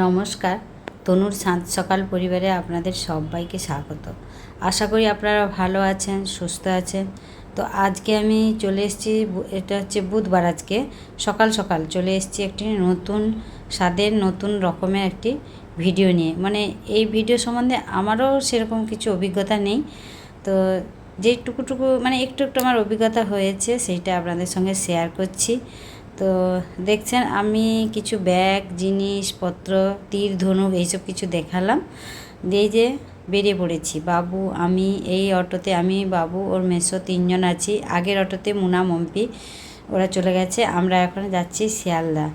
নমস্কার, তনুর সাত সকাল পরিবারে আপনাদের সবাইকে স্বাগত। আশা করি আপনারা ভালো আছেন, সুস্থ আছেন। তো আজকে আমি চলে এসেছি, এটা হচ্ছে বুধবার আজকে, সকাল সকাল চলে এসেছি একটি নতুন স্বাদের, নতুন রকমের একটি ভিডিও নিয়ে। মানে এই ভিডিও সম্বন্ধে আমারও সেরকম কিছু অভিজ্ঞতা নেই। তো যেটুকুটুকু মানে একটু একটু আমার অভিজ্ঞতা হয়েছে, সেইটা আপনাদের সঙ্গে শেয়ার করছি। তো দেখছেন, আমি কিছু ব্যাগ জিনিসপত্র তীর, ধনুক এইসব কিছু দেখালাম। দিয়ে যে বেরিয়ে পড়েছি। বাবু, আমি এই অটোতে, আমি, বাবু, ওর মেসো তিনজন আছি। আগের অটোতে মুনা, মম্পি, ওরা চলে গেছে। আমরা এখন যাচ্ছি শিয়ালদা।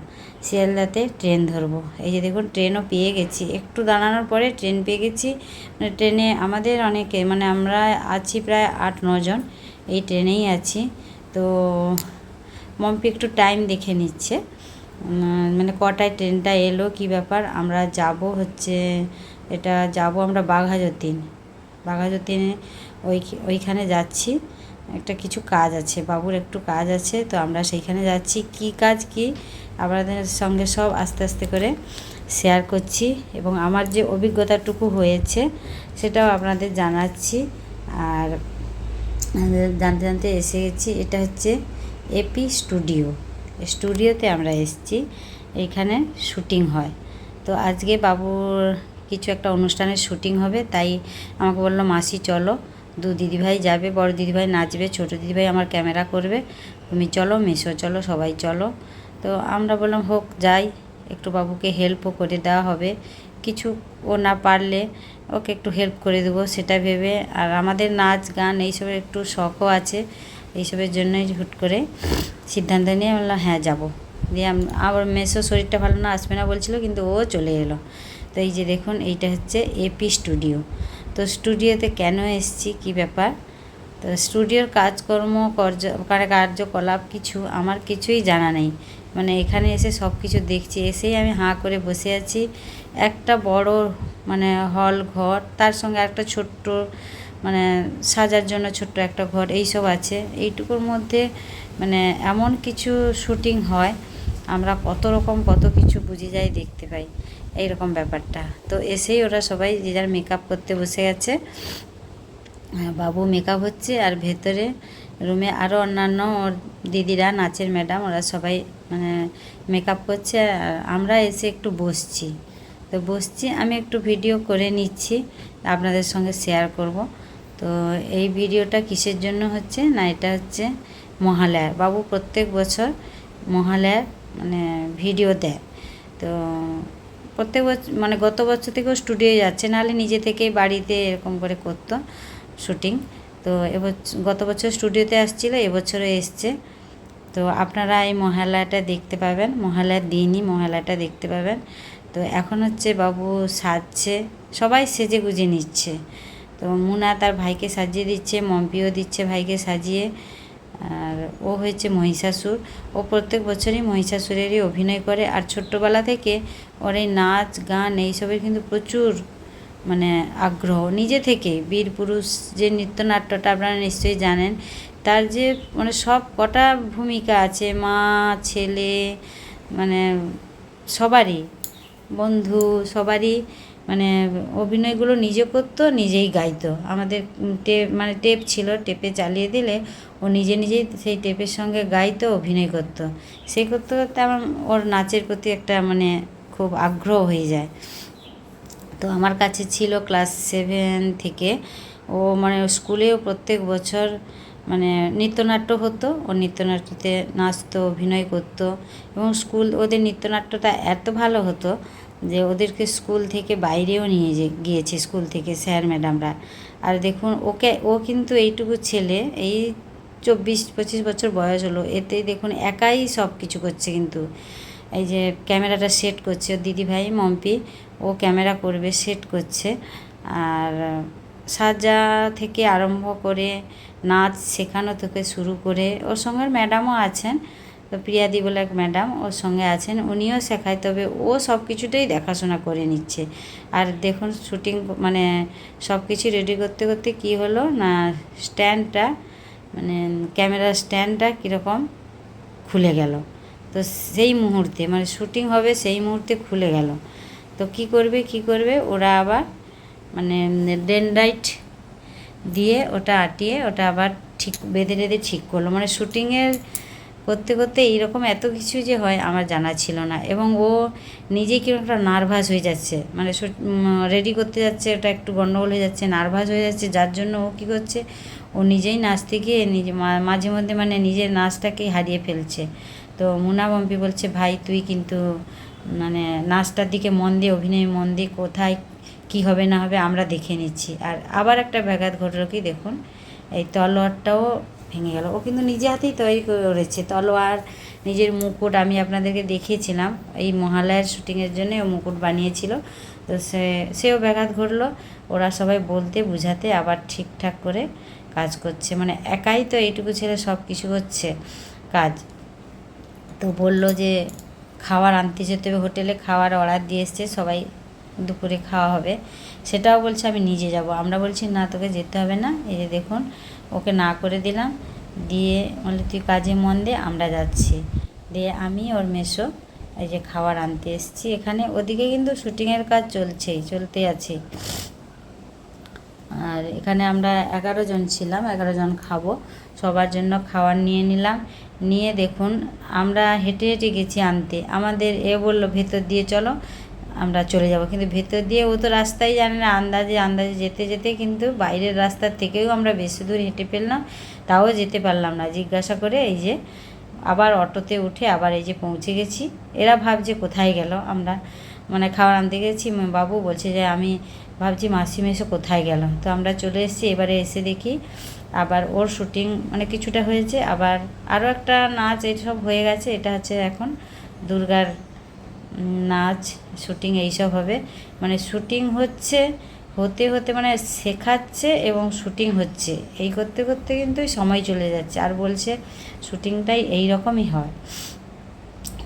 শিয়ালদাতে ট্রেন ধরবো। এই যে দেখুন, ট্রেনও পেয়ে গেছি। একটু দাঁড়ানোর পরে ট্রেন পেয়ে গেছি। মানে ট্রেনে আমাদের অনেকে মানে আমরা আছি প্রায় আট, নজন। এই ট্রেনেই আছি। তো মম্পি একটু টাইম দেখে নিচ্ছে। মানে কটায় ট্রেনটা এলো, কি ব্যাপার? আমরা যাব হচ্ছে, এটা যাব আমরা বাঘাযতীন বাঘাযতীনে ওই, ওইখানে যাচ্ছি। একটা কিছু কাজ আছে, বাবুর একটু কাজ আছে, তো আমরা সেইখানে যাচ্ছি। কি কাজ কি? আপনাদের সঙ্গে সব আস্তে আস্তে করে শেয়ার করছি। এবং আমার যে অভিজ্ঞতাটুকু হয়েছে, সেটাও আপনাদের জানাচ্ছি। আর, জানতে জানতে এসে গেছি, এটা হচ্ছে এপি স্টুডিও। স্টুডিওতে আমরা এসেছি। এইখানে শুটিং হয়। তো আজকে বাবুর কিছু একটা অনুষ্ঠানের শুটিং হবে, তাই আমাকে বলল, মাসি, চলো। দু দিদিভাই যাবে, বড় দিদিভাই নাচবে, ছোটো দিদিভাই আমার ক্যামেরা করবে। তুমি চলো, মেশো, চলো, সবাই চলো। তো আমরা বললাম, হোক, যাই। একটু বাবুকে হেল্পও করে দেওয়া হবে। কিছু ও না পারলে ওকে একটু হেল্প করে দেবো, সেটা ভেবে। আর আমাদের নাচ, গান, এইসবের একটু শখও আছে। এইসবের জন্যই হুট করে সিদ্ধান্ত নিয়ে বললাম হ্যাঁ যাব। দিয়ে আবার মেসো শরীরটা ভালো না, আসবে না বলছিল, কিন্তু ও চলে এলো। তো এই যে দেখুন, এইটা হচ্ছে এপি স্টুডিও। তো স্টুডিওতে কেন এসেছি, কি ব্যাপার? তো স্টুডিওর কাজকর্ম, কার্য কার- কার্যকলাপ কিছু আমার কিছুই জানা নেই। মানে এখানে এসে সব কিছু দেখছি, এসেই আমি হাঁ করে বসে আছি। একটা বড় মানে হল ঘর, তার সঙ্গে একটা ছোট্ট মানে সাজার জন্য ছোট্ট একটা ঘর এইসব আছে। এইটুকুর মধ্যে মানে এমন কিছু শুটিং হয় আমরা কত রকম কত কিছু বুঝে যাই দেখতে পাই। এইরকম ব্যাপারটা। তো এসেই ওরা সবাই যে যার মেকআপ করতে বসে গেছে। হ্যাঁ, বাবু মেকআপ হচ্ছে আর ভেতরে রুমে আরও অন্যান্য ওর দিদিরা নাচের ম্যাডাম ওরা সবাই মানে মেকআপ করছে। আর আমরা এসে একটু বসছি। তো বসছি আমি একটু ভিডিও করে নিচ্ছি আপনাদের সঙ্গে শেয়ার করব। তো এই ভিডিওটা কিসের জন্য হচ্ছে? না, এটা হচ্ছে মহালয়ার বাবু প্রত্যেক বছর মহালয়ার মানে ভিডিও দেয়। তো প্রত্যেক বছর মানে গত বছর থেকেও স্টুডিও যাচ্ছে। নাহলে নিজে থেকেই বাড়িতে এরকম করে করতো শুটিং। তো এবছর গত বছর স্টুডিওতে আসছিল, এবছরও এসছে। তো আপনারা এই মহালয়াটা দেখতে পাবেন। মহালয়ার দিনই মহালয়াটা দেখতে পাবেন। তো এখন হচ্ছে বাবু সাজছে। সবাই সেজে গুজে নিচ্ছে। তো মুনা তার ভাইকে সাজিয়ে দিচ্ছে, মম্পিও দিচ্ছে ভাইকে সাজিয়ে। আর ও হয়েছে মহিষাসুর। ও প্রত্যেক বছরই মহিষাসুরেরই অভিনয় করে। আর ছোট্টবেলা থেকে ওর এই নাচ, গান এইসবের কিন্তু প্রচুর মানে আগ্রহ। নিজে থেকে বীর পুরুষ যে নৃত্যনাট্যটা আপনারা নিশ্চয়ই জানেন, তার যে মানে সব কটা ভূমিকা আছে, মা, ছেলে মানে সবারই, বন্ধু সবারই মানে অভিনয়গুলো নিজে করতো, নিজেই গাইতো। আমাদের টেপ মানে টেপ ছিল, টেপে চালিয়ে দিলে ও নিজে নিজেই সেই টেপের সঙ্গে গাইতো, অভিনয় করতো। সেই করতে করতে আমার, ওর নাচের প্রতি একটা মানে খুব আগ্রহ হয়ে যায়। তো আমার কাছে ছিল ক্লাস সেভেন থেকে। ও মানে স্কুলেও প্রত্যেক বছর মানে নৃত্যনাট্য হতো, ও নৃত্যনাট্যতে নাচতো, অভিনয় করতো। এবং স্কুল, ওদের নৃত্যনাট্যটা এত ভালো হতো যে ওদেরকে স্কুল থেকে বাইরেও নিয়ে যে গিয়েছে, স্কুল থেকে স্যার, ম্যাডামরা। আর দেখুন, ওকে, ও কিন্তু এইটুকু ছেলে, এই চব্বিশ, পঁচিশ বছর বয়স হলো, এতেই দেখুন একাই সব কিছু করছে কিন্তু। এই যে ক্যামেরাটা সেট করছে, ওর দিদিভাই, মম্পি, ও ক্যামেরা করবে, সেট করছে। আর সাজা থেকে আরম্ভ করে নাচ শেখানো থেকে শুরু করে, ওর সঙ্গে ম্যাডামও আছেন। তো প্রিয়াদি বলে এক ম্যাডাম ওর সঙ্গে আছেন, উনিও শেখায়, তবে ও সব কিছুটাই দেখাশোনা করে নিচ্ছে। আর দেখুন, শুটিং মানে সব কিছু রেডি করতে করতে কি হলো না স্ট্যান্ডটা মানে ক্যামেরার স্ট্যান্ডটা কীরকম খুলে গেল। তো সেই মুহূর্তে মানে শুটিং হবে সেই মুহূর্তে খুলে গেল। তো কি করবে কি করবে? ওরা আবার মানে ডেনডাইট দিয়ে ওটা আটিয়ে, ওটা আবার ঠিক বেঁধে টেঁধে ঠিক করল। মানে শ্যুটিংয়ের করতে করতে এইরকম এত কিছু যে হয় আমার জানা ছিল না। এবং ও নিজে কীরকম একটা নার্ভাস হয়ে যাচ্ছে। মানে রেডি করতে যাচ্ছে, ওটা একটু গন্ডগোল হয়ে যাচ্ছে, নার্ভাস হয়ে যাচ্ছে, যার জন্য ও কী করছে, ও নিজেই নাচতে গিয়ে নিজে মাঝে মধ্যে মানে নিজের নাচটাকেই হারিয়ে ফেলছে। তো মুনা পম্পি বলছে, ভাই, তুই কিন্তু মানে নাচটার দিকে মন দিয়ে অভিনয় মন দিয়ে কোথায় কী হবে না হবে আমরা দেখে নিচ্ছি। আর আবার একটা ব্যাঘাত ঘটলো কি দেখুন, এই তলোয়ারটাও ভেঙে গেল। ও কিন্তু নিজে হাতেই তৈরি করেছে। তলোয়ার, নিজের মুকুট আমি আপনাদেরকে দেখিয়েছিলাম। এই মহালয়ার শুটিংয়ের জন্য ও মুকুট বানিয়েছিল। তো সে, সেও ব্যাঘাত ঘটলো। ওরা সবাই বলতে বুঝাতে আবার ঠিকঠাক করে কাজ করছে। মানে একাই তো এইটুকু ছেলে সব কিছু করছে কাজ। তো বলল যে খাবার আনতে যেতে হবে। হোটেলে খাবার অর্ডার দিয়ে এসছে। সবাই দুপুরে খাওয়া হবে। সেটাও বলছে, আমি নিজে যাব। আমরা বলছি, না, তোকে যেতে হবে না। এই যে দেখুন ওকে না করে দিলাম। দিয়ে বলে, তুই কাজে মন দে, আমরা যাচ্ছি। দিয়ে আমি ওর মেসো এই যে খাবার আনতে এসেছি। এখানে ওদিকে কিন্তু শুটিংয়ের কাজ চলছেই চলতে আছে। আর এখানে আমরা এগারো জন ছিলাম, এগারো জন খাব। সবার জন্য খাবার নিয়ে নিলাম। নিয়ে দেখুন, আমরা হেঁটে হেঁটে গেছি আনতে। আমাদের এ বলল, ভেতর দিয়ে চলো। আমরা চলে যাব। কিন্তু ভেতর দিয়ে ও তো রাস্তাই জানে না আন্দাজে আন্দাজে যেতে যেতে কিন্তু বাইরের রাস্তার থেকেও আমরা বেশি দূর হেঁটে ফেললাম তাও যেতে পারলাম না। জিজ্ঞাসা করে এই যে আবার অটোতে উঠে আবার এই যে পৌঁছে গেছি। এরা ভাবছে কোথায় গেল? আমরা মানে খাবার আনতে গেছি। বাবু বলছে যে আমি ভাবছি মাসি মেসো কোথায় গেল তো আমরা চলে এসেছি। এবারে এসে দেখি আবার ওর শুটিং মানে কিছুটা হয়েছে। আবার আরও একটা নাচ এইসব হয়ে গেছে। এটা হচ্ছে এখন দুর্গার নাচ, শুটিং এইসব হবে। মানে শুটিং হচ্ছে, হতে হতে মানে শেখাচ্ছে এবং শুটিং হচ্ছে। এই করতে করতে কিন্তু সময় চলে যাচ্ছে। আর বলছে, শুটিংটাই এই রকমই হয়।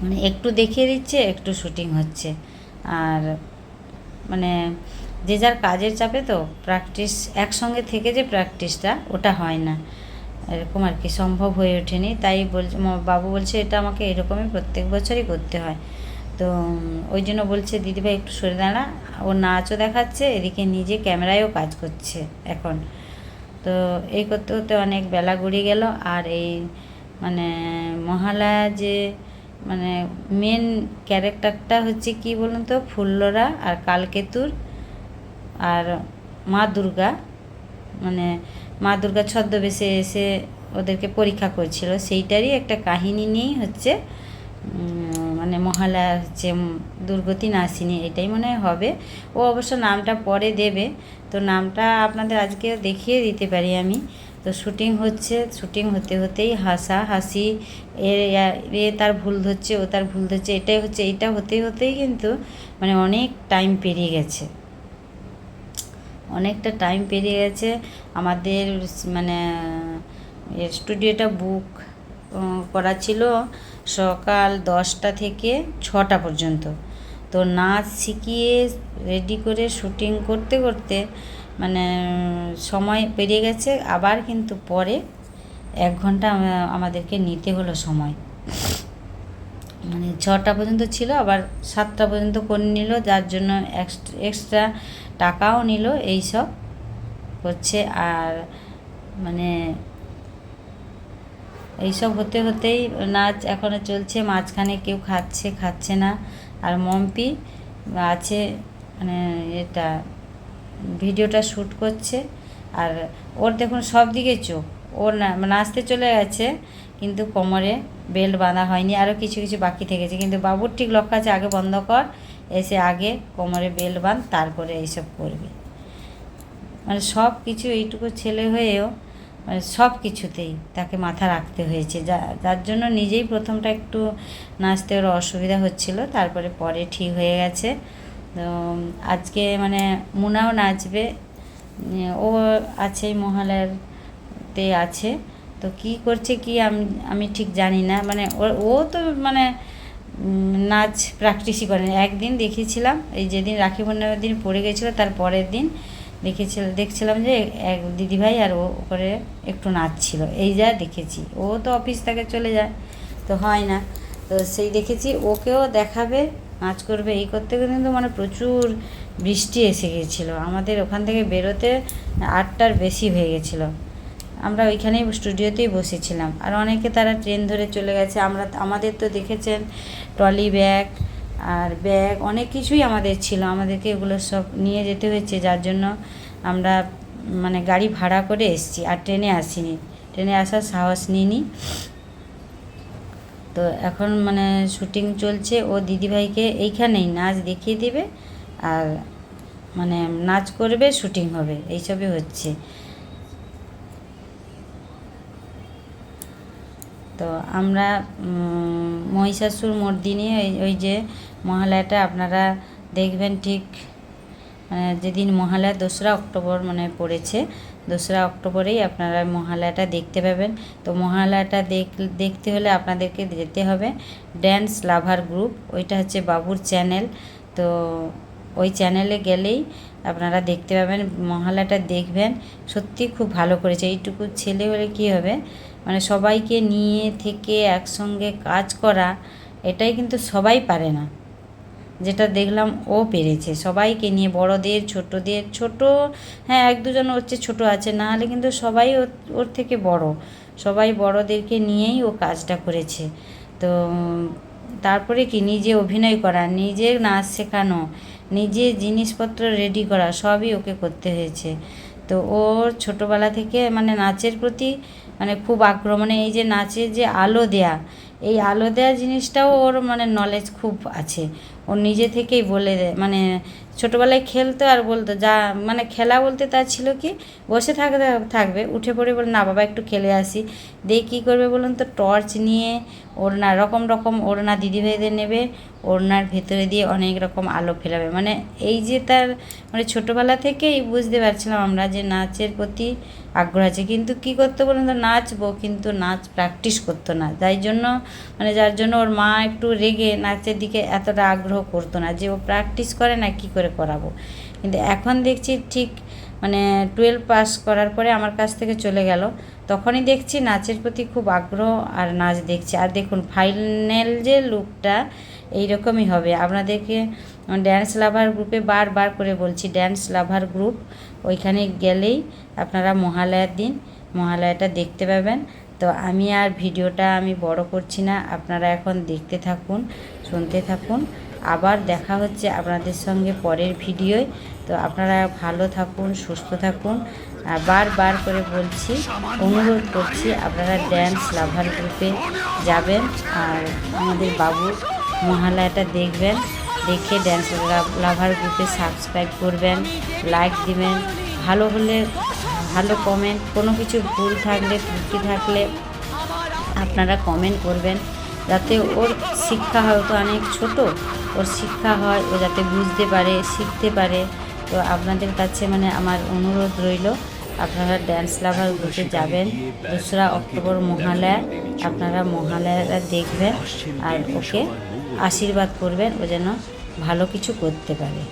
মানে একটু দেখিয়ে দিচ্ছে, একটু শুটিং হচ্ছে। আর মানে যে যার কাজের চাপে তো প্র্যাকটিস, একসঙ্গে থেকে যে প্র্যাকটিসটা, ওটা হয় না। এরকম আর কি, সম্ভব হয়ে ওঠেনি। তাই বলছে বাবু বলছে, এটা আমাকে এরকমই প্রত্যেক বছরই করতে হয়। তো ওই জন্য বলছে, দিদিভাই, একটু সরে দাঁড়া। ও নাচও দেখাচ্ছে, এদিকে নিজে ক্যামেরায়ও কাজ করছে এখন। তো এই করতে করতে অনেক বেলা গড়িয়ে গেল। আর এই মানে মহালয়া যে মানে মেন ক্যারেক্টারটা হচ্ছে কি বলুন তো, ফুল্লরা আর কালকেতুর আর মা দুর্গা। মানে মা দুর্গা ছদ্মবেশে এসে ওদেরকে পরীক্ষা করছিল। সেইটারই একটা কাহিনী নিয়েই হচ্ছে মানে মহালয়া হচ্ছে দুর্গতি নাসিনী, এটাই মনে হয় হবে। ও অবশ্য নামটা পরে দেবে। তো নামটা আপনাদের আজকে দেখিয়ে দিতে পারি আমি। তো শুটিং হচ্ছে, শুটিং হতে হতেই হাসা হাসি, এ তার ভুল ধরছে, ও তার ভুল ধরছে, এটাই হচ্ছে এটা হতে হতেই কিন্তু মানে অনেক টাইম পেরিয়ে গেছে। অনেকটা টাইম পেরিয়ে গেছে। আমাদের মানে স্টুডিওটা বুক করা ছিল। সকাল দশটা থেকে ছটা পর্যন্ত। তো নাচ শিখিয়ে রেডি করে শুটিং করতে করতে মানে সময় পেরিয়ে গেছে, আবার কিন্তু পরে এক ঘণ্টা আমাদেরকে নিতে হলো সময়। মানে ছটা পর্যন্ত ছিল, আবার সাতটা পর্যন্ত করে নিল, যার জন্য এক্সট্রা টাকাও নিল এইসব হচ্ছে আর মানে এইসব হতে হতেই নাচ এখনও চলছে, মাঝখানে কেউ খাচ্ছে খাচ্ছে না। আর মম্পি আছে মানে এটা, ভিডিওটা শ্যুট করছে। আর ওর দেখুন সব দিকে চোখ। ওর নাচতে চলে গেছে, কিন্তু কোমরে বেল্ট বাঁধা হয়নি। আরও কিছু কিছু বাকি থেকেছে। কিন্তু বাবুর ঠিক লক্ষ্য আছে, আগে বন্ধ কর, এসে আগে কোমরে বেল্ট বাঁধ, তারপরে এইসব করবে। মানে সব কিছু এইটুকু ছেলে হয়েও মানে সব কিছুতেই তাকে মাথা রাখতে হয়েছে। যা, যার জন্য নিজেই প্রথমটা একটু নাচতে ওর অসুবিধা হচ্ছিল, তারপরে পরে ঠিক হয়ে গেছে। তো, আজকে মানে মুনাও নাচবে, ও আছে মহালয়াতে আছে, তো কি করছে কি আমি আমি ঠিক জানি না। মানে ও- তো মানে নাচ প্র্যাকটিসই করেন। একদিন দেখেছিলাম এই যেদিন রাখি পূর্ণিমার দিন পড়ে গেছিল, তার পরের দিন দেখেছিল দেখছিলাম যে এক দিদিভাই আর ও করে একটু নাচছিল এই যা দেখেছি। ও তো অফিস থেকে চলে যায়, তো হয় না। তো সেই দেখেছি, ওকেও দেখাবে, নাচ করবে, এই করতে কিন্তু মানে প্রচুর বৃষ্টি এসে গেছিল। আমাদের ওখান থেকে বেরোতে আটটার বেশি হয়ে গেছিল। আমরা ওইখানেই স্টুডিওতেই বসেছিলাম। আর অনেকে তারা ট্রেন ধরে চলে গেছে। আমরা আমাদের তো দেখেছেন ট্রলি ব্যাগ আর ব্যাগ, অনেক কিছুই আমাদের ছিল। আমাদেরকে এগুলো সব নিয়ে যেতে হয়েছে, যার জন্য আমরা মানে গাড়ি ভাড়া করে এসেছি, আর ট্রেনে আসিনি। ট্রেনে আসার সাহস নিইনি। তো এখন মানে শুটিং চলছে, ও দিদিভাইকে এইখানেই নাচ দেখিয়ে দেবে, আর মানে নাচ করবে, শুটিং হবে, এইসবই হচ্ছে। তো আমরা মহিষাসুর মর্দিনী, ওই ওই যে মহালয়াটা আপনারা দেখবেন ঠিক মানে যেদিন মহালয়া দোসরা অক্টোবর মানে পড়েছে, দোসরা অক্টোবরেই আপনারা মহালয়াটা দেখতে পাবেন। তো মহালয়াটা দেখ, দেখতে হলে আপনাদেরকে যেতে হবে ড্যান্স লাভার গ্রুপ, ওইটা হচ্ছে বাবুর চ্যানেল। তো ওই চ্যানেলে গেলেই আপনারা দেখতে পাবেন, মহালয়াটা দেখবেন সত্যি খুব ভালো করেছে। এইটুকু ছেলে হলে কী হবে? মানে সবাইকে নিয়ে থেকে একসঙ্গে কাজ করা, এটাই কিন্তু সবাই পারে না। যেটা দেখলাম ও পেরেছে। সবাইকে নিয়ে, বড়দের, ছোটদের, ছোট হ্যাঁ এক দুজন ওর হচ্ছে ছোট আছে, না হলে কিন্তু সবাই ওর- ওর থেকে বড়। সবাই বড়দেরকে নিয়েই ও কাজটা করেছে। তো তারপরে কি, নিজে অভিনয় করা, নিজে নাচ শেখানো, নিজে জিনিসপত্র রেডি করা, সবই ওকে করতে হয়েছে। তো ওর ছোটোবেলা থেকে মানে নাচের প্রতি মানে খুব আগ্রহ মানে এই যে নাচের যে আলো দেয়া, এই আলো দেয়া জিনিসটাও ওর মানে নলেজ খুব আছে। ও নিজে থেকেই বলে দেয় মানে ছোটোবেলায় খেলতো আর বলতো, যা মানে খেলা বলতে তার ছিল কি, বসে থাকতে থাকবে, উঠে পড়ে বলে, না বাবা, একটু খেলে আসি। দিয়ে কী করবে বলুন তো টর্চ নিয়ে ওড়না, রকম রকম ওড়না দিদিভাইদের নেবে ওড়নার ভেতরে দিয়ে অনেক রকম আলো ফেলাবে। মানে এই যে তার মানে ছোটোবেলা থেকেই বুঝতে পারছিলাম আমরা যে নাচের প্রতি আগ্রহ আছে। কিন্তু কী করতো বলুন তো, নাচবো কিন্তু নাচ প্র্যাকটিস করতো না। তাই জন্য মানে যার জন্য ওর মা একটু রেগে নাচের দিকে এতটা আগ্রহ করতো না যে ও প্র্যাকটিস করে না কী করে করাবো। কিন্তু এখন দেখছি ঠিক মানে টুয়েলভ পাস করার পরে আমার কাছ থেকে চলে গেল। তখনই দেখছি নাচের প্রতি খুব আগ্রহ আর নাচ দেখছি। আর দেখুন ফাইনাল যে লুকটা এইরকমই হবে। আপনাদেরকে ড্যান্স লাভার গ্রুপে বারবার করে বলছি ড্যান্স লাভার গ্রুপ ওইখানে গেলেই আপনারা মহালয়ার দিন, মহালয়াটা দেখতে পাবেন। তো আমি আর ভিডিওটা আমি বড় করছি না, আপনারা এখন দেখতে থাকুন, শুনতে থাকুন। আবার দেখা হচ্ছে আপনাদের সঙ্গে পরের ভিডিওয়। তো আপনারা ভালো থাকুন, সুস্থ থাকুন। আর বারবার করে বলছি, অনুরোধ করছি, আপনারা ড্যান্স লাভার গ্রুপে যাবেন। আর আমাদের বাবুর মহালয়াটা দেখবেন, দেখে ড্যান্স লাভার গ্রুপে সাবস্ক্রাইব করবেন লাইক দিবেন। ভালো হলে ভালো কমেন্ট কোনো কিছু ভুল থাকলে, ত্রুটি থাকলে আপনারা কমেন্ট করবেন। যাতে ওর শিক্ষা হয় তো অনেক ছোট, ওর শিক্ষা হয়, ও যাতে বুঝতে পারে, শিখতে পারে। তো আপনাদের কাছে মানে আমার অনুরোধ রইল, আপনারা ড্যান্স লাভার গ্রুপে যাবেন। দোসরা অক্টোবর মহালয়া, আপনারা মহালয়াটা দেখবেন, আর ওকে আশীর্বাদ করবেন ও যেন ভালো কিছু করতে পারে।